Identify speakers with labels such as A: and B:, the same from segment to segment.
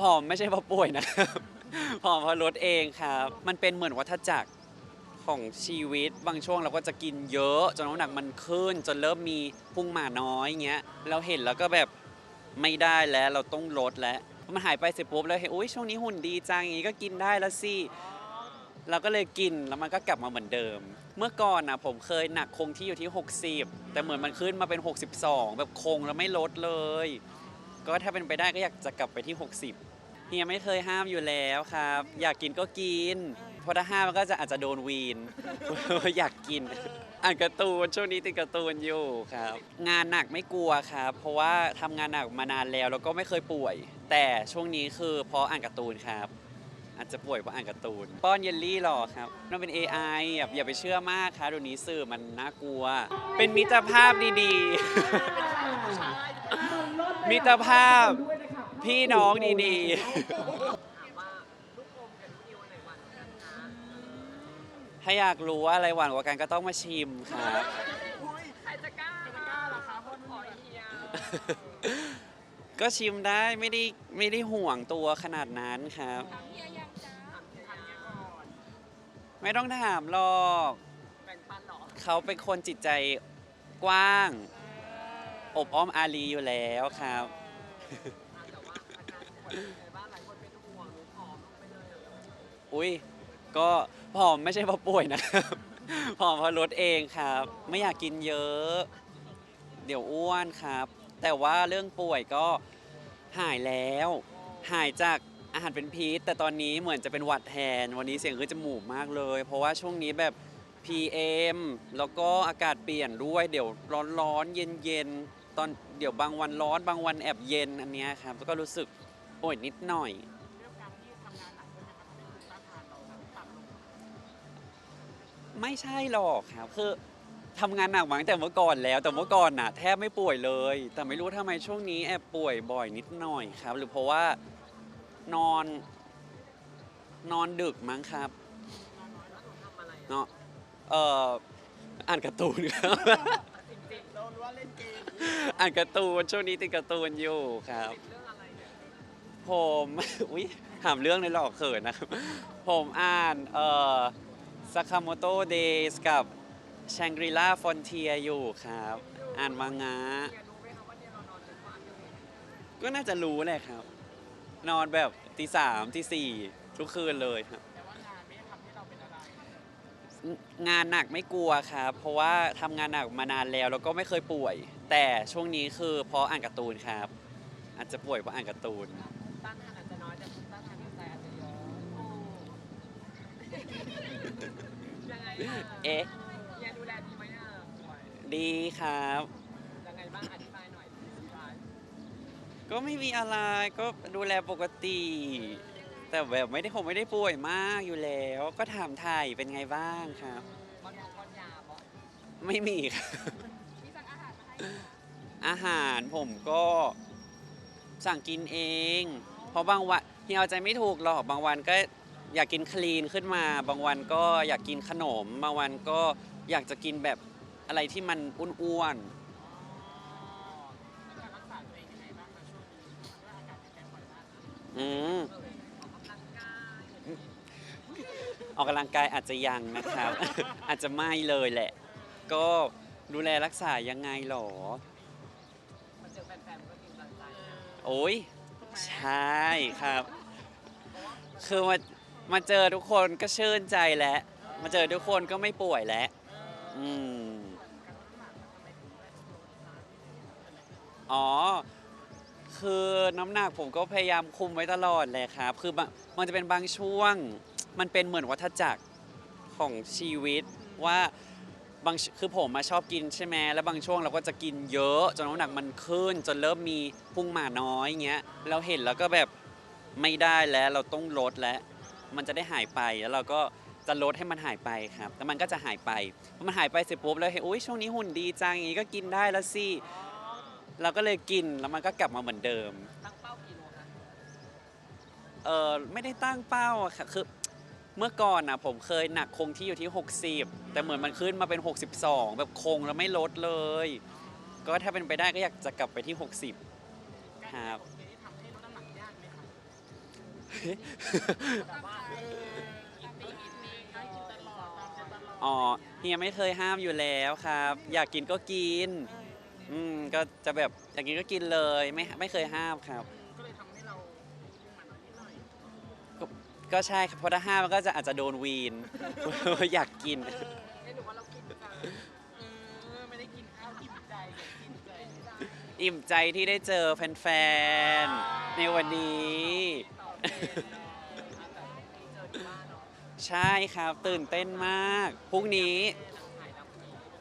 A: ผอมไม่ใช่เพราะป่วยนะครับ ผอมเพราะลดเองครับ มันเป็นเหมือนวัฏจักรของชีวิต บางช่วงเราก็จะกินเยอะ จนน้ำหนักมันขึ้น จนเริ่มมีพุงหมาน้อยเงี้ย เราเห็นแล้วก็แบบไม่ได้แล้วเราต้องลดแล้วมันหายไปเสร็จปุ๊บเราเห็นอุ้ยช่วงนี้หุ่นดีจังอย่างงี้ก็กินได้แล้วสิเราก็เลยกินแล้วมันก็กลับมาเหมือนเดิม เมื่อก่อนนะผมเคยหนักคงที่อยู่ที่ 60 แต่เหมือนมันขึ้นมาเป็น 62 แบบคงแล้วไม่ลดเลย ก็ถ้าเป็นไปได้ก็อยากจะกลับไปที่ 60 เฮียไม่เคยห้ามอยู่แล้วครับ อยากกินก็กิน เพราะถ้าห้ามมันก็จะอาจจะโดนวีน อยากกิน อ่านการ์ตูนช่วงนี้ติดการ์ตูนอยู่ครับ งานหนักไม่กลัวครับ เพราะว่าทำงานหนักมานานแล้วแล้วก็ไม่เคยป่วย แต่ช่วงนี้คือเพราะอ่านการ์ตูนครับ อาจจะป่วยเพราะอ่านการ์ตูน ป้อนเยลลี่หรอครับนั่นเป็น AI อย่าอย่าไปเชื่อมากครับเดี๋ยวนี้สื่อมันน่ากลัว เป็นมิตรภาพดีๆ มิตรภาพ พี่น้องดีๆ ถ้าอยากรู้ว่าอะไรหวานกว่ากันก็ต้องมาชิมครับ
B: ใครจะกล้าจะกล้าเหรอคะคนขอเฮีย
A: ก็ชิมได้ไม่ได้ไม่ได้ห่วงตัวขนาดนั้นครับ
B: ถามเฮียยังจ้าถามเฮียก่อน
A: ไม่ต้องถามหรอก
B: แบ่งปันเหรอ
A: เขาเป็นคนจิตใจกว้าง อบอ้อมอารีอยู่แล้วครับ
B: แต่ว่าอาการป่วยเป็นบ้างหลายคนเป็นห่วงหนูผอมลงไปเลยเหรอ
A: อุ้ยก็ผอมไม่ใช่เพราะป่วยนะครับผอมเพราะลดเองครับ ไม่อยากกินเยอะ เดี๋ยวอ้วนครับ แต่ว่าเรื่องป่วยก็หายแล้ว หายจากอาหารเป็นพิษแต่ตอนนี้เหมือนจะเป็นหวัดแทน วันนี้เสียงขึ้นจมูกมากเลย เพราะว่าช่วงนี้แบบ PM แล้วก็อากาศเปลี่ยนด้วย เดี๋ยวร้อนๆเย็นๆตอนเดี๋ยวบางวันร้อนบางวันแอบเย็นอันเนี้ยครับแล้วก็รู้สึก ป่วยนิดหน่อย
B: เรื่องการที่ทำงานหนักด้วยนะคะทำให้ภูมิต้านทานเราแบบต่ำลง
A: ไม่ใช่หรอกครับคือทำงานหนักมาตั้งแต่เมื่อก่อนแล้ว แต่เมื่อก่อนน่ะแทบไม่ป่วยเลย แต่ไม่รู้ทำไมช่วงนี้แอบป่วยบ่อยนิดหน่อยครับ หรือเพราะว่านอนนอนดึกมั้งครับ
B: แล้วหนูทำอะไรอะ
A: เนาะเอ่ออ่านการ์ตูนครับ
B: จริงๆเรารู้ว่าเล่นเกม
A: อ่านการ์ตูนช่วงนี้ติดการ์ตูนอยู่ครับ
B: ติดเรื่องอะไรเนี่ย
A: ผม อุ้ยถามเรื่องเลยหรอกเขินนะครับ ผมอ่านเอ่อสคาโมโตเดย์กับแชงกรีลาฟอนเทียอยู่ครับ อ่านมังงะ
B: ก็
A: น่าจะรู้แหละครับ นอนแบบตีสามตีสี่ทุกคืนเลยครับ
B: งานไม่ได้ทำให้เราเป็นอะไร
A: งานหนักไม่กลัวครับ เพราะว่าทำงานหนักมานานแล้วแล้วก็ไม่เคยป่วย แต่ช่วงนี้คือเพราะอ่านการ์ตูนครับ อาจจะป่วยเพราะอ่านการ์ตูน
B: ต้านทานอาจจะน้อยแต่ภูมิต้านทานในใจอาจจะเยอะโอ้ยังไงอะ
A: เอ๊ะ
B: เฮียดูแลดีไหมอะป่วย
A: ดีครับ
B: ยังไงบ้างอธิบายหน่อยอธิบาย
A: ก็ไม่มีอะไรก็ดูแลปกติ แต่แบบไม่ได้คงไม่ได้ป่วยมากอยู่แล้ว ก็ถามไทยเป็นไงบ้างครับ
B: บอลยงบอลยาบอ
A: ไม่มีครับ
B: มีสั่งอาหารมาให้
A: อาหารผมก็สั่งกินเอง เพราะบางวันเฮียเอาใจไม่ถูกหรอกบางวันก็อยากกินคลีนขึ้นมา บางวันก็อยากกินขนม บางวันก็อยากจะกินแบบอะไรที่มันอ้วน
B: การรักษาตัวเองยังไงบ้างคะช่วงนี้เพราะว่าอากาศเปลี่ยนแปลงบ่อยมาก
A: ๆอืม
B: ออกกำลังกาย
A: ออกกำลังกายอาจจะยังนะครับ อาจจะไม่เลยแหละ ก็ดูแลรักษายังไงหรอ
B: มาเจอแฟนๆก็มีกำลังใจนะ
A: โอ้ย ใช่ครับ คือมามาเจอทุกคนก็ชื่นใจแล้ว มาเจอทุกคนก็ไม่ป่วยแล้ว อืม อ๋อ คือน้ำหนักผมก็พยายามคุมไว้ตลอดเลยครับ คือมันจะเป็นบางช่วง มันเป็นเหมือนวัฏจักรของชีวิตว่า บางคือผมมาชอบกินใช่ไหมแล้วบางช่วงเราก็จะกินเยอะ จนน้ำหนักมันขึ้น จนเริ่มมีพุงหมาน้อยเงี้ยเราเห็นแล้วก็แบบไม่ได้แล้วเราต้องลดแล้ว มันจะได้หายไปแล้วเราก็จะลดให้มันหายไปครับแล้วมันก็จะหายไปพอมันหายไปเสร็จปุ๊บเราเห็นอุ้ยช่วงนี้หุ่นดีจังอย่างงี้ก็กินได้แล้วสิเราก็เลยกินแล้วมันก็กลับมาเหมือนเดิม
B: ตั้งเป้ากี่โลคะ
A: เออไม่ได้ตั้งเป้าอะค่ะคือ เมื่อก่อนนะผมเคยหนักคงที่อยู่ที่ 60 แต่เหมือนมันขึ้นมาเป็น 62 แบบคงแล้วไม่ลดเลย ก็ถ้าเป็นไปได้ก็อยากจะกลับไปที่ 60 ครับ
B: โอเคที่ทำให้ลดน้ำหนักยากไหมคะแบบว่าเออกินปีกินปีให้กินตลอดตามใจตลอด
A: อ๋อเฮียไม่เคยห้ามอยู่แล้วครับ อยากกินก็กิน อืมก็จะแบบอยากกินก็กินเลยไม่ไม่เคยห้ามครับ
B: ก็เลยทำให้เรา
A: ก็ใช่ครับเพราะถ้าห้ามันก็จะอาจจะโดนวีนอยากกิน
B: เออให้ว่าเรากินจังเออไม่ได้กินข้าวอิ่มใจกินใจ
A: อิ่มใจที่ได้เจอแฟนๆ ในวันนี้
B: ต่อเป็นเนาะอะแต่มีเจอที่บ้านเนาะ
A: ใช่ครับตื่นเต้นมากพรุ่งนี้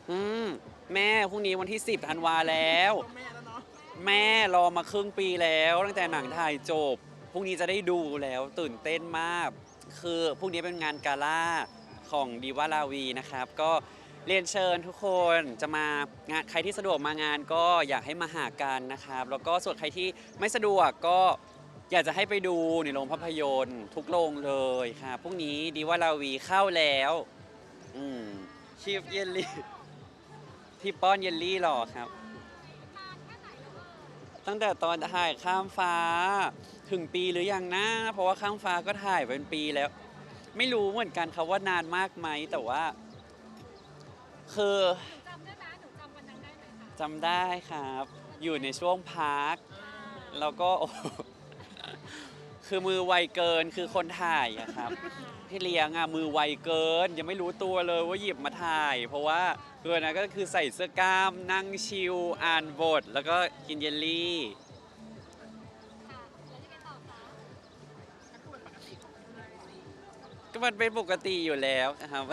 A: อืมแม่พรุ่งนี้วันที่ 10ธันวาแล้ว
B: แม่แล้วเนาะ
A: แม่รอมาครึ่งปีแล้ว ตั้งแต่หนังถ่ายจบ พรุ่งนี้จะได้ดูแล้วตื่นเต้นมาก คือพรุ่งนี้เป็นงานกาล่าของดีวาลาวีนะครับ ก็เรียนเชิญทุกคนจะมางานใครที่สะดวกมางานก็อยากให้มาหากันนะครับ แล้วก็ส่วนใครที่ไม่สะดวกก็อยากจะให้ไปดูในโรงภาพยนตร์ ทุกโรงเลยครับพรุ่งนี้ดีวาลาวีเข้าแล้วอืมชีฟเยลลี่ที่ป้อนเยลลี่หรอครับ ตั้งแต่ตอนถ่ายข้ามฟ้า ถึงปีหรือยังนะเพราะว่าข้ามฟ้าก็ถ่ายเป็นปีแล้ว ไม่รู้เหมือนกันครับว่านานมากไหมแต่ว่า คือ
C: จำได้ไหมหนูจำวันนั้นได้ไหมคะ
A: จำได้ครับ อยู่ในช่วงพักแล้วก็โอ้โหคือมือไวเกินคือคนถ่ายอะครับ พี่เลี้ยงอะมือไวเกิน ยังไม่รู้ตัวเลยว่าหยิบมาถ่าย เพราะว่าเกินนะก็คือใส่เสื้อกล้ามนั่งชิลอ่านบท แล้วก็กินเยลลี่
C: ค่ะแล้วยังไงต่อคะ
A: ก็มันเป็นปกติอยู่แล้วนะครับ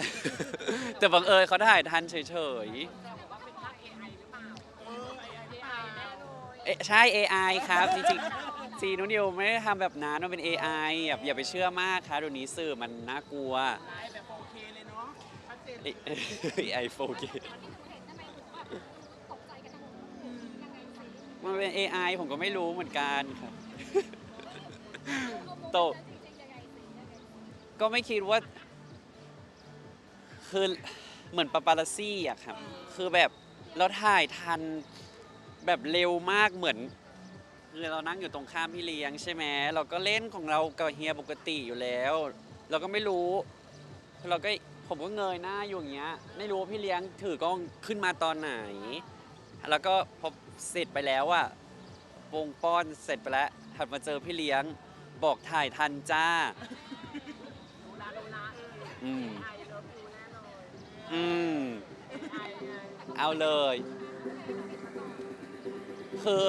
A: แต่บังเอิญเขาถ่ายทันเฉย
B: แต่บอกว่าเป็นภาค AI หรือเปล่าเออ AI แน่เลย
A: ๆเอ๊ะใช่ AI ครับจริงๆ ซีนุนิวไม่ได้ทำแบบนั้นมันเป็น AI แบบอย่าไปเชื่อมากครับเดี๋ยวนี้สื่อมันน่ากลัว
B: ไลฟ์แบบ 4K เลยเนาะชัดเจน
A: AI 4K
C: ตอนที่หนูเห็นทำไมหนูแบบตกใจกันทั้งหมดยังไงสิ
A: มันเป็น AI ผมก็ไม่รู้เหมือนกันครับ
C: เอามุม
A: โต
C: นั้นจริงๆยังไงสิยังไงสิ
A: ก็ไม่คิดว่า คือเหมือนปาปาราซี่อะครับ คือแบบเราถ่ายทันแบบเร็วมากเหมือน คือเรานั่งอยู่ตรงข้ามพี่เลี้ยงใช่ไหมเราก็เล่นของเรากับเฮียปกติอยู่แล้ว เราก็ไม่รู้ เราก็ผมก็เงยหน้าอยู่อย่างเงี้ย ไม่รู้ว่าพี่เลี้ยงถือกล้องขึ้นมาตอนไหน แล้วก็พอเสร็จไปแล้วอะวงป้อนเสร็จไปแล้วถัดมาเจอพี่เลี้ยง บอกถ่ายทันจ้า
B: รู้ละรู้ละ
A: อืม
B: อื
A: ม
B: ไอ
A: เอาเลย คือ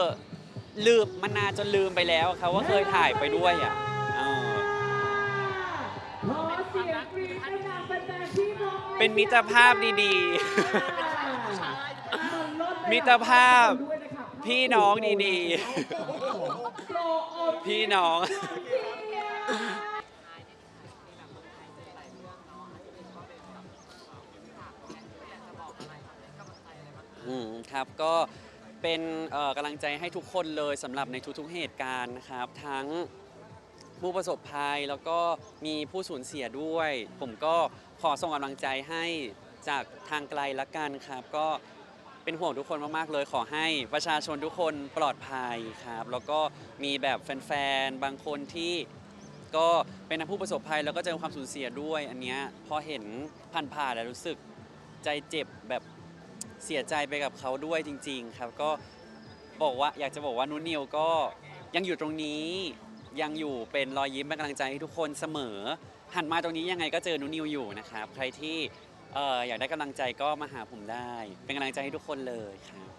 A: ลืมมันนานจนลืมไปแล้วครับว่าเคยถ่ายไปด้วยอะเออ
D: ขอเสียงกรี๊ดให้กับแฟนๆที่มองไม่
A: เป็นมิตรภาพดี
B: ใช่
D: มันลด
A: มิตรภาพ
D: ด้วยนะครับ
A: พี่น้องดี
D: โปรโอ
A: ๆพี่น้อง
B: ท้ายในที่ถ่ายที่แบบเมืองไทยเจอหลายเรื่องเนาะอันนี้ก็เป็นแบบที่ฝากไว้อยากจะบอกอะไรให้กำลังใจอะไรบ้างคะ
A: อืมครับก็ เป็นกำลังใจให้ทุกคนเลยสำหรับในทุกๆเหตุการณ์นะครับ ทั้งผู้ประสบภัยแล้วก็มีผู้สูญเสียด้วย ผมก็ขอส่งกำลังใจให้จากทางไกลละกันครับ ก็เป็นห่วงทุกคนมากๆเลย ขอให้ประชาชนทุกคนปลอดภัยครับ แล้วก็มีแบบแฟนๆบางคนที่ก็เป็นผู้ประสบภัยแล้วก็เจอความสูญเสียด้วย อันเนี้ยพอเห็นผ่านๆแล้วรู้สึกใจเจ็บแบบ เสียใจไปกับเขาด้วยจริง ๆ ครับก็บอกว่าอยากจะบอกว่านุ่นนิวก็ยังอยู่ตรงนี้ ยังอยู่เป็นรอยยิ้มเป็นกำลังใจให้ทุกคนเสมอ หันมาตรงนี้ยังไงก็เจอนุ่นนิวอยู่นะครับ ใครที่เอออยากได้กำลังใจก็มาหาผมได้ เป็นกำลังใจให้ทุกคนเลยครับ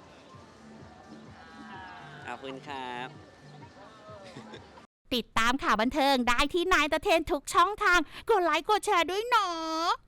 A: ขอบคุณครับ
E: ติดตามข่าวบันเทิงได้ที่นายตะเทนทุกช่องทาง กดไลค์กดแชร์ด้วยเนาะ